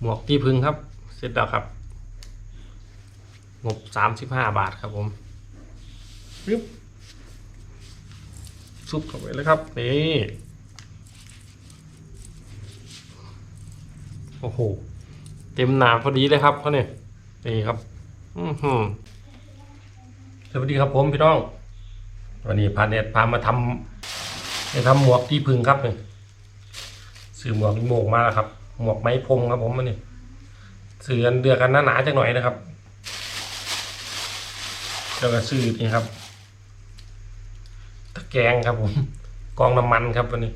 หมวกที่พึ่งครับ เสร็จแล้วครับ งบสามสิบห้าบาทครับผมปึ๊บซุปเข้าไปเลยครับ นี่โอ้โห เต็มหนาพอดีเลยครับเขาเนี่ยนี่ครับ อือหือสวัสดีครับผมพี่น้อง วันนี้พาเนตพามาทำจะทำหมวกที่พึ่งครับเนี่ยซื้อหมวกอีโมงมาแล้วครับ หมวกไม้พรมครับผมมันนี่ซื้อกันเดือกันหนาๆจังหน่อยนะครับแล้วก็ซื้อนี่ครับ ตะแกรงครับผม กองน้ำมันครับวันนี้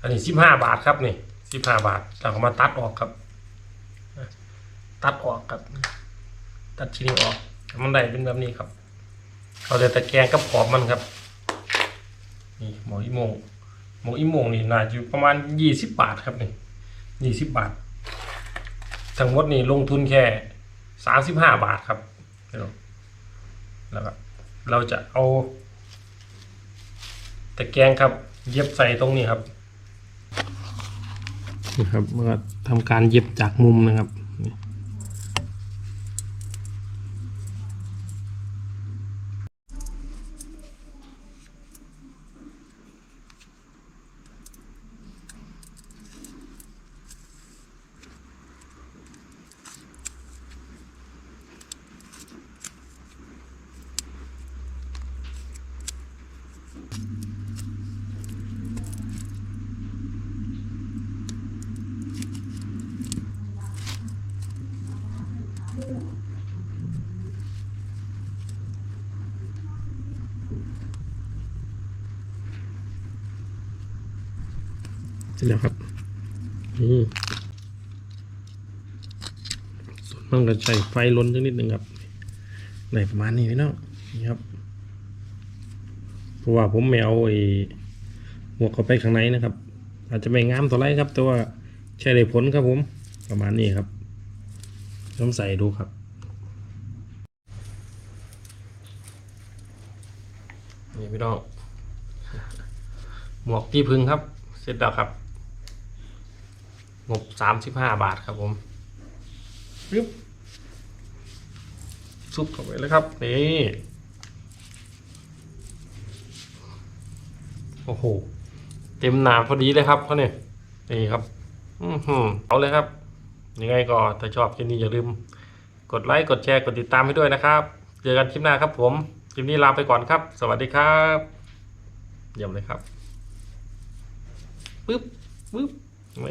อันนี้สิบห้าบาทครับนี่สิบห้าบาทเราก็มาตัดออกครับ ตัดออกครับ ตัดชิ้นนี้ออกมันได้เป็นแบบนี้ครับเราจะตะแกรงกับขอบมันครับ นี่หมออีโมงหมออีโมงนี่น่าจะอยู่ประมาณยี่สิบบาทครับนี่ ยี่สิบบาท ทั้งหมดนี่ลงทุนแค่สามสิบห้าบาทครับแล้วก็เราจะเอาตะแกรงครับ เย็บใส่ตรงนี้ครับนี่ครับเมื่อทำการเย็บจากมุมนะครับ เสร็จแล้วครับนี่ส่วนมันก็ใช้ไฟล้นสักนิดหนึ่งครับในประมาณนี้พี่น้องนี่ครับเพราะว่าผมไม่เอาไอ้หมวกเข้าไปข้างในนะครับ อาจจะไม่งามเท่าไรครับ แต่ว่าใช้ได้ผลครับผม ประมาณนี้ครับ ลองใส่ดูครับ นี่พี่น้อง หมวกพี่พึ่งครับ เสร็จแล้วครับ งบสามสิบห้าบาทครับผมปึ๊บซุปเข้าไปเลยครับ นี่โอ้โห เต็มหนาพอดีเลยครับเขาเนี่ยนี่ครับ อือหือเอาเลยครับ ยังไงก็ถ้าชอบคลิปนี้อย่าลืม กดไลค์กดแชร์กดติดตามให้ด้วยนะครับเจอกันคลิปหน้าครับผมคลิปนี้ลาไปก่อนครับ สวัสดีครับเยี่ยมเลยครับปึ๊บปึ๊บไม่